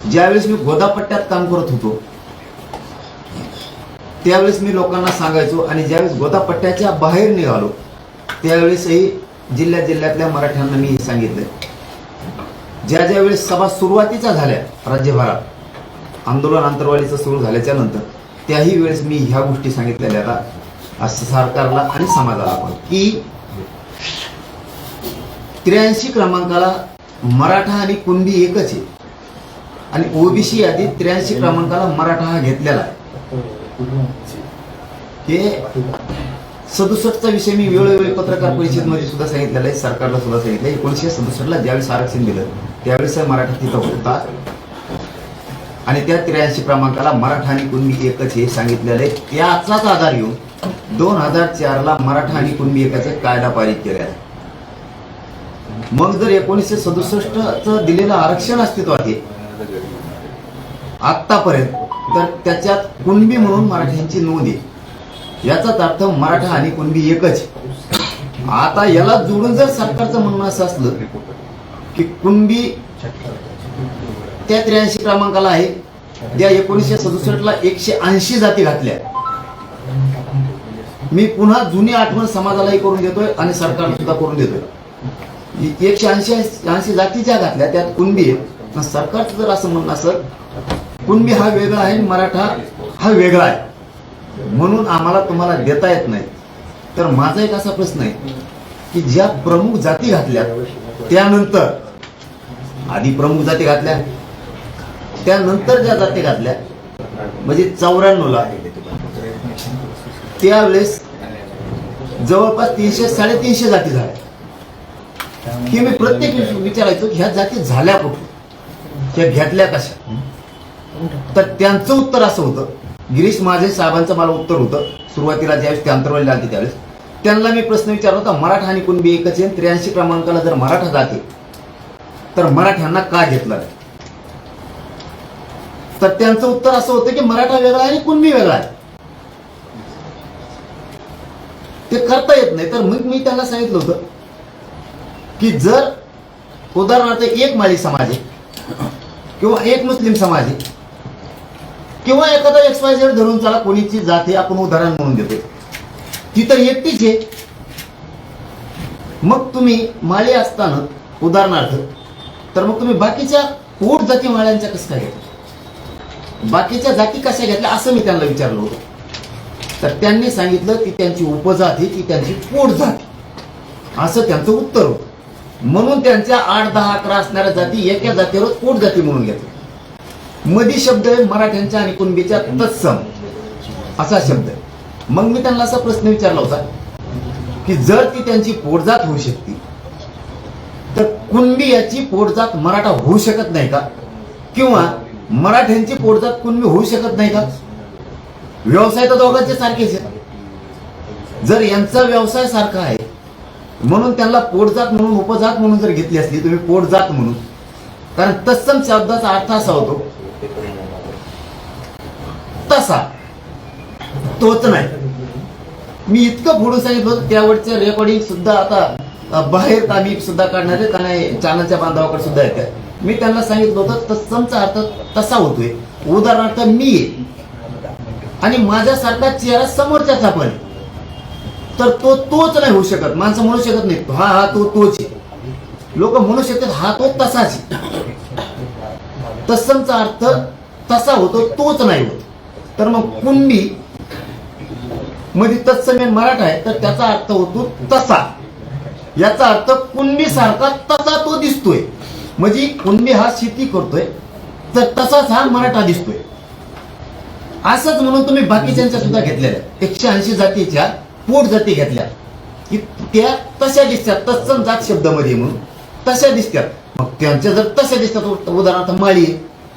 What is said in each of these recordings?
ज्यावेळेस मी गोदापट्ट्यात काम करत होतो त्यावेळेस मी लोकांना सांगायचो आणि ज्यावेळेस गोदापट्ट्याच्या बाहेर निघालो त्यावेळेसही जिल्ह्या जिल्ह्यातल्या मराठ्यांना मी सांगितलं. ज्या ज्या वेळेस सभा सुरुवातीच्या झाल्या राज्यभरात आंदोलन आंतरवालीचं सुरू झाल्याच्यानंतर त्याही वेळेस मी ह्या गोष्टी सांगितलेल्या आता असं सरकारला आणि समाजाला पण की त्र्याऐंशी क्रमांकाला मराठा आणि कुणबी एकच आहे. आणि ओबीसी यादीत त्र्याऐंशी क्रमांकाला मराठा हा घेतलेला आहे. हे सदुसष्टचा विषय मी वेळोवेळी पत्रकार परिषदेमध्ये सुद्धा सांगितलेला आहे सरकारला सुद्धा सांगितलं एकोणीसशे सदुसष्टला ज्यावेळेस आरक्षण दिलं त्यावेळेस मराठा तिथं होता. आणि त्या त्र्याऐंशी क्रमांकाला मराठा आणि कुणबी एकच हे सांगितलेलं आहे. त्याचाच आधार घेऊन दोन हजार चारला मराठा आणि कुणबी एकाचे कायदा पारित केला आहे. मग जर एकोणीसशे सदुसष्टचं दिलेलं आरक्षण अस्तित्वात आहे आतापर्यंत तर त्याच्यात कुणबी म्हणून मराठ्यांची नोंद आहे. याचाच अर्थ मराठा आणि कुणबी एकच आता याला जोडून जर सरकारचं म्हणणं असं असलं की कुणबी त्या त्र्याऐंशी क्रमांकाला आहे त्या एकोणीसशे सदुसष्टला एकशे ऐंशी जाती घातल्या. मी पुन्हा जुनी आठवण समाजालाही करून देतोय आणि सरकारला सुद्धा करून देतोय. एकशे ऐंशी ऐंशी जातीच्या घातल्या त्यात कुणबी आहे. पण सरकारचं जर असं म्हणणं असं कुणबी हा वेगळा आहे मराठा हा वेगळा आहे. म्हणून आम्हाला तुम्हाला देता येत नाही. तर माझा एक असा प्रश्न आहे की ज्या प्रमुख जाती घातल्या त्यानंतर आधी प्रमुख जाती घातल्या त्यानंतर ज्या जाती घातल्या म्हणजे चौऱ्याण्णवला त्यावेळेस जवळपास तीनशे साडेतीनशे जाती झाल्या. हे मी प्रत्येक विचारायचो ह्या जाती झाल्या कुठून त्या घेतल्या कशा? तर त्यांचं उत्तर असं होतं. गिरीश माझे साहेबांचं मला उत्तर होतं. सुरुवातीला ज्यावेळेस ते अंतरवाली लागते त्यावेळेस. त्यांना मी प्रश्न विचारला होता मराठा आणि कुणबी एकच आहे? त्र्याऐंशी क्रमांकाला जर मराठा जाते तर मराठ्यांना का घेतलं नाही? तर त्यांचं उत्तर असं होतं की मराठा वेगळा आहे आणि कुणबी वेगळा आहे. ते करता येत नाही. तर मग मी त्यांना सांगितलं होतं की जर उदाहरणार्थ एक माळी समाज आहे किंवा एक मुस्लिम समाज आहे. किंवा एखादा एक्स वाय झेड धरून चला कोणीची जात आपण उदाहरण म्हणून देतो ती तर एकटीच आहे. मग तुम्ही माळी असताना उदाहरणार्थ तर मग तुम्ही बाकीच्या पोट जाती माळ्यांच्या कसं काय घेतल्या बाकीच्या जाती कशा घेतल्या असं मी त्यांना विचारलं होतं. तर त्यांनी सांगितलं की त्यांची उपजात ही की त्यांची पोट जात असं त्यांचं उत्तर होतं. म्हणून त्यांच्या आठ दहा अकरा असणाऱ्या जाती एका जातीवर पोट जाती म्हणून घेतो मधी शब्द आहे मराठ्यांच्या आणि कुणबीच्या तत्सम. असा शब्द आहे. मग मी त्यांना असा प्रश्न विचारला होता की जर ती त्यांची पोटजात होऊ शकते तर कुणबी याची पोटजात मराठा होऊ शकत नाही का? किंवा मराठ्यांची पोटजात कुणबी होऊ शकत नाही का? व्यवसाय तर दोघांचे सारखेच आहे जर यांचा व्यवसाय सारखा आहे म्हणून त्यांना पोटजात म्हणून उपजात म्हणून जर घेतली असली तुम्ही पोटजात म्हणून. कारण तत्सम शब्दाचा अर्थ असा होतो. तसा. तोच नाही. मी इतकं फोडून सांगितलं होतं त्यावेळचं रेकॉर्डिंग सुद्धा आता बाहेर कामी सुद्धा काढणार आहे आणि चॅनलच्या बांधवाकडे सुद्धा येते मी त्यांना सांगितलं होतं तत्समचा अर्थ तसा होतोय. उदाहरणार्थ मी. आहे आणि माझ्यासारखा चेहरा समोरच्याचा पण. आहे. तर तो तोच नाही होऊ शकत. माणसं म्हणू शकत नाही हा हा तो तोच आहे. लोक म्हणू शकतात हा तो तसाच आहे. तत्समचा अर्थ तसा होतो तोच नाही होत. तर मग कुंडी मध्ये तत्सम मराठा आहे तर त्याचा अर्थ होतो तसा. याचा अर्थ कुंडी सारखा तसा तो दिसतोय. म्हणजे कुंडी हा शेती करतोय तर तसाच हा मराठा दिसतोय. असंच म्हणून तुम्ही बाकीच्यांच्या सुद्धा घेतलेल्या एकशे ऐंशी जातीच्या पोट जाती घेतल्या. की त्या तशा दिसतात तत्सम जात शब्दामध्ये म्हणून. तशा दिसतात मग त्यांच्या जर तशा दिसतात उदाहरणार्थ माळी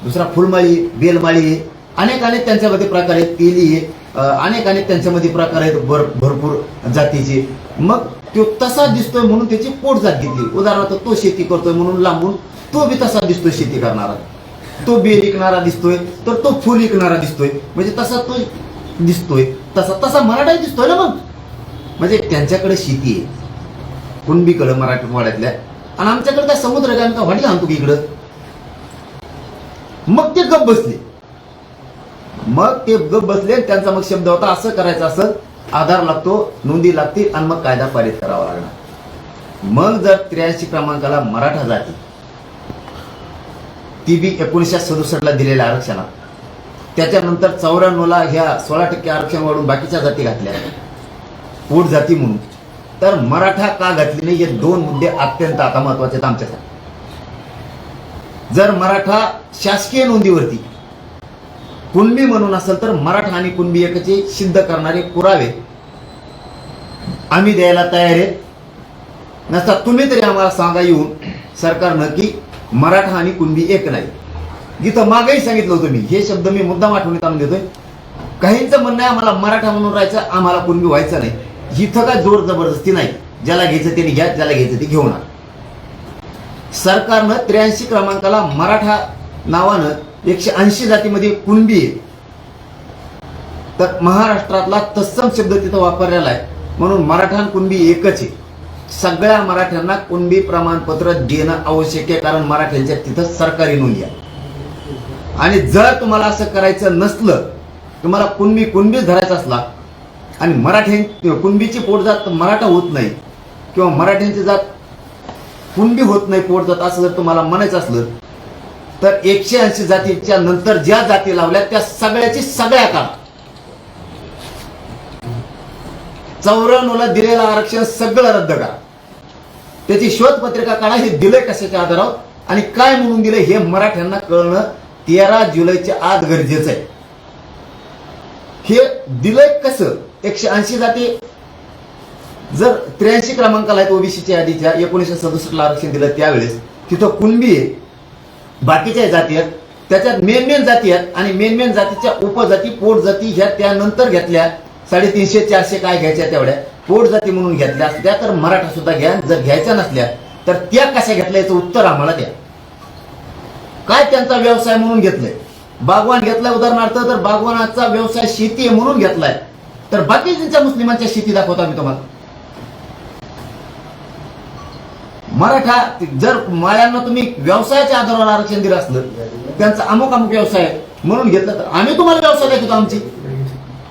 दुसरा फुलमाळी बेलमाळी अनेक अनेक त्यांच्यामध्ये प्रकार आहेत केली आहे अनेक अनेक त्यांच्यामध्ये प्रकार आहेत भर भरपूर जातीचे. मग तो तसा दिसतोय म्हणून त्याची पोट जात घेतली. उदाहरणार्थ तो शेती करतोय म्हणून लांबून तो बी तसा दिसतोय शेती करणारा. तो बेल विकणारा दिसतोय तर तो फुल विकणारा दिसतोय. म्हणजे तसा तो दिसतोय. तसा तसा मराठा दिसतोय ना मग? म्हणजे त्यांच्याकडे शेती आहे. कुणबीकडं मराठवाड्यातल्या आणि आमच्याकडे काय समुद्र काय का वाटलं आणतो की इकडं? मग ते गप बसले. मग ते गप बसले त्यांचा मग शब्द होता असं करायचं असं आधार लागतो नोंदी लागतील आणि मग कायदा पारित करावा लागणार. मग जर त्र्याऐंशी क्रमांकाला मराठा जाती ती बी एकोणीसशे सदुसष्टला दिलेल्या आरक्षणात. त्याच्यानंतर चौऱ्याण्णवला ह्या सोळा टक्के आरक्षण वाढून बाकीच्या जाती घातल्या. पोट जाती म्हणून. तर मराठा का घातली नाही हे दोन मुद्दे अत्यंत आता महत्त्वाचे आहेत आमच्यासाठी. जर मराठा शासकीय नोंदीवरती कुणबी म्हणून असेल तर मराठा आणि कुणबी एकचे सिद्ध करणारे पुरावे आम्ही द्यायला तयार आहेत. नसता तुम्ही तरी आम्हाला सांगा येऊन सरकारनं की मराठा आणि कुणबी एक नाही. जिथं मागही सांगितलं होतं मी हे शब्द मी मुद्दाम आठवणीत आणून देतोय. काहींचं म्हणणं आहे आम्हाला मराठा म्हणून राहायचं आम्हाला कुणबी व्हायचं नाही. इथं काय जोर जबरदस्ती नाही. ज्याला घ्यायचं त्याने घ्या ज्याला घ्यायचं ते घेऊन सरकारनं त्र्याऐंशी क्रमांकाला मराठा नावानं एकशे ऐंशी जातीमध्ये कुणबी आहे. तर महाराष्ट्रातला तत्सम शब्द तिथं वापरलेला आहे. म्हणून मराठा कुणबी एकच आहे. सगळ्या मराठ्यांना कुणबी प्रमाणपत्र देणं आवश्यक आहे कारण मराठ्यांच्या तिथं सरकारी नोंदी आहे आणि जर तुम्हाला असं करायचं नसलं तुम्हाला कुणबी कुणबीच धरायचा असला आणि मराठ्यां कुणबीची पोटजात मराठा होत नाही. किंवा मराठ्यांची जात कुणबी होत नाही पोटजात असं जर तुम्हाला म्हणायचं असलं तर एकशे ऐंशी जातीच्या नंतर ज्या जाती लावल्या त्या सगळ्याची सगळ्या का चौऱ्याण्णवला दिलेलं आरक्षण सगळं रद्द करा. त्याची शोध पत्रिका काढा हे दिलंय कशाच्या आधारावर? आणि काय म्हणून दिलंय हे मराठ्यांना कळणं तेरा जुलैच्या आत गरजेचं आहे. हे दिलंय कसं? एकशे ऐंशी जाती. जर त्र्याऐंशी क्रमांकाला आहेत ओबीसीच्या यादीच्या एकोणीसशे सदुसष्टला आरक्षण दिलं त्यावेळेस तिथं कुणबी आहे? बाकीच्या जाती आहेत. त्याच्यात मेन मेन जाती आहेत आणि मेन मेन जातीच्या उपजाती पोट जाती ह्या त्यानंतर घेतल्या. साडेतीनशे चारशे काय घ्यायच्या तेवढ्या. पोट जाती म्हणून घेतल्या असत्या तर मराठा सुद्धा घ्या. जर घ्यायच्या नसल्या तर त्या कशा घेतल्या याचं उत्तर आम्हाला द्या. काय त्यांचा व्यवसाय म्हणून घेतलंय? बागवान घेतलाय उदाहरणार्थ तर बागवानाचा व्यवसाय शेती म्हणून घेतलाय. तर बाकीच्या मुस्लिमांच्या शेती दाखवतो आम्ही तुम्हाला. मराठा जर माळ्यांना तुम्ही व्यवसायाच्या आधारावर आरक्षण दिलं असलं त्यांचा अमुक अमुक व्यवसाय म्हणून घेतलं तर आम्ही तुम्हाला व्यवसाय दाखवतो आमची.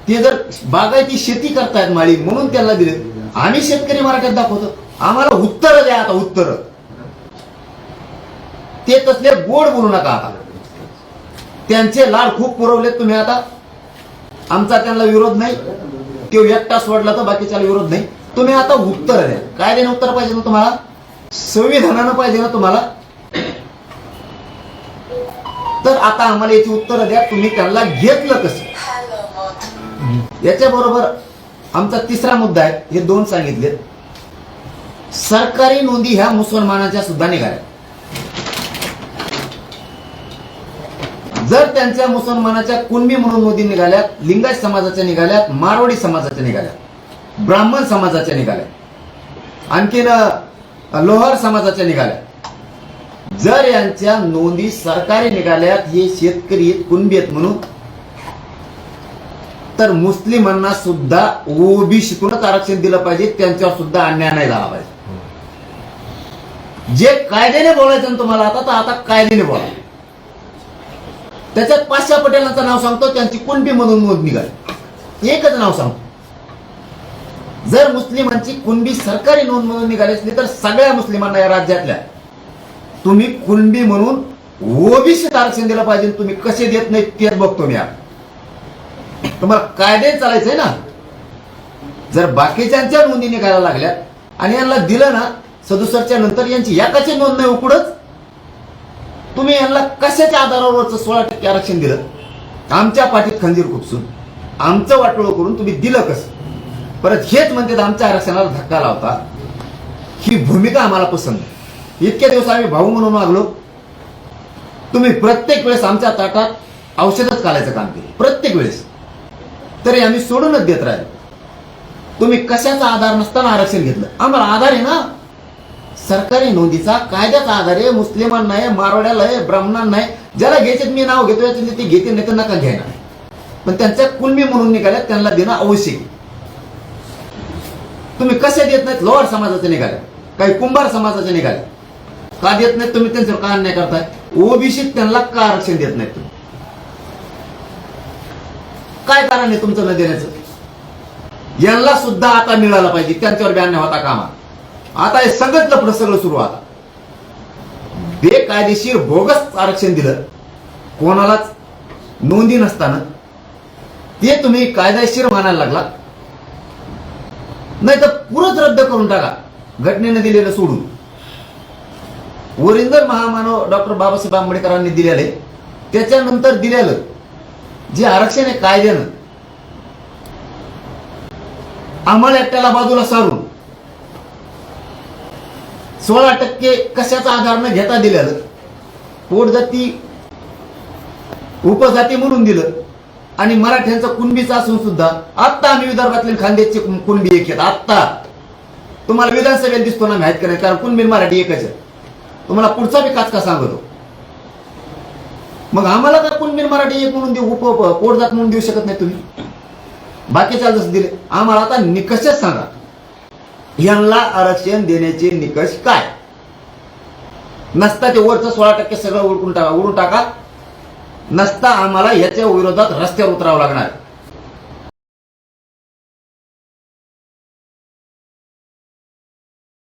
ते जर बागायती शेती करतायत माळी म्हणून त्यांना दिले आम्ही शेतकरी मराठ्यात दाखवतो. आम्हाला उत्तर द्या आता उत्तर. ते तसले गोड बोलू नका आता. त्यांचे लाड खूप पुरवलेत तुम्ही आता. आमचा त्यांना विरोध नाही. तो एकटा सोडला तर बाकीच्याला विरोध नाही. तुम्ही आता उत्तर द्या. काय देणं उत्तर पाहिजे ना तुम्हाला? संविधानानं पाहिजे ना तुम्हाला? तर आता आम्हाला याची उत्तर द्या. तुम्ही त्यांना घेतलं कसं? याच्या बरोबर आमचा तिसरा मुद्दा आहे. हे दोन सांगितले सरकारी नोंदी ह्या मुसलमानाच्या सुद्धा निघाल्या. जर त्यांच्या मुसलमानाच्या कुणबी म्हणून मोदी निघाल्यात लिंगायत समाजाच्या निघाल्यात मारवाडी समाजाच्या निघाल्यात ब्राह्मण समाजाच्या निघाल्यात आणखीन लोहर लोहार समाजाच्या निघाल्या जर यांच्या नोंदी सरकारी निघाल्यात हे शेतकरी आहेत कुणबी आहेत म्हणून तर मुस्लिमांना सुद्धा ओबीसीतूनच आरक्षण दिलं पाहिजे त्यांच्यावर सुद्धा अन्याय नाही झाला पाहिजे. जे कायद्याने बोलायचं तुम्हाला आता तर आता कायद्याने बोला. त्याच्यात पाचशा पटेलांचं नाव सांगतो त्यांची कुणबी म्हणून नोंद निघाली. एकच नाव सांगतो. जर मुस्लिमांची कुणबी सरकारी नोंद म्हणून निघाली असली तर सगळ्या मुस्लिमांना या राज्यातल्या तुम्ही कुणबी म्हणून ओबीसीत आरक्षण दिलं पाहिजे तुम्ही कसे देत नाही तेच बघतो मी तुम्हाला कायदे चालायचंय ना? जर बाकीच्यांच्या नोंदी निघायला लागल्या आणि यांना दिलं ना सदुसरच्या नंतर यांची एकाची नोंद नाही उकडच तुम्ही यांना कशाच्या आधारावरच सोळा टक्के आरक्षण दिलं? आमच्या पाठीत खंजीर खुपसून. आमचं वाटोळ करून तुम्ही दिलं कसं? परत हेच म्हणतात आमच्या आरक्षणाला धक्का लावता. ही भूमिका आम्हाला पसंत इतक्या दिवस आम्ही भाऊ म्हणून मागलो तुम्ही प्रत्येक वेळेस आमच्या ताटात औषधच घालायचं काम केलं. प्रत्येक वेळेस. तरी आम्ही सोडूनच देत राहिलो. तुम्ही कशाचा आधार नसताना आरक्षण घेतलं. आम्हाला आधार आहे ना? सरकारी नोंदीचा कायद्याचा आधार आहे मुस्लिमांना आहे मारवाड्याला आहे ब्राह्मणांना आहे ज्याला घ्यायचे मी नाव घेतो याच्यातले ते घेते नाही तर नका घ्यायला. पण त्यांच्या कुलमी म्हणून निघाल्या त्यांना देणं आवश्यक तुम्ही कसे देत नाहीत? लोअर समाजाचे निघाले. काही कुंभार समाजाचे निघाले. का देत नाहीत? तुम्ही त्यांच्यावर का अन्याय करताय? ओबीसीत त्यांना का आरक्षण देत नाहीत तुम्ही? काय कारण आहे तुमचं न देण्याचं? यांना सुद्धा आता मिळालं पाहिजे. त्यांच्यावर बॅन होता कामा. आता हे सगळं लपडं सगळं सुरू आता. बेकायदेशीर भोगस आरक्षण दिलं कोणालाच नोंदी नसताना. ते तुम्ही कायदेशीर मानायला लागला नाही तर पुरच रद्द करून टाका घटनेनं दिलेलं सोडून. वरिंदर महामानव डॉक्टर बाबासाहेब आंबेडकरांनी दिलेले त्याच्यानंतर दिलेलं जे आरक्षण आहे कायद्यानं आम्हाला एकट्याला बाजूला सारून सोळा टक्के कशाचा आधार न घेता दिलेलं. पोटजाती उपजाती म्हणून दिलं. आणि मराठ्यांचा कुणबीचा असून सुद्धा आत्ता आम्ही विदर्भातले खांद्याचे कुणबी एक आहेत आत्ता. तुम्हाला विधानसभेत दिसतो ना माहीत करायचं कारण कुणबी मराठी एकच आहे तुम्हाला पुढचा विकास का सांगतो. मग आम्हाला का कुणबीर मराठी एक म्हणून देऊ उप उप- पोटजात म्हणून देऊ शकत नाही तुम्ही. बाकीच्या जसं दिले आम्हाला आता निकषच सांगा. यांना आरक्षण देण्याचे निकष काय? नसता ते वरचं सोळा टक्के सगळं उडकून टाका उडून टाका. नसता आम्हाला याच्या विरोधात रस्त्यावर उतरावं लागणार.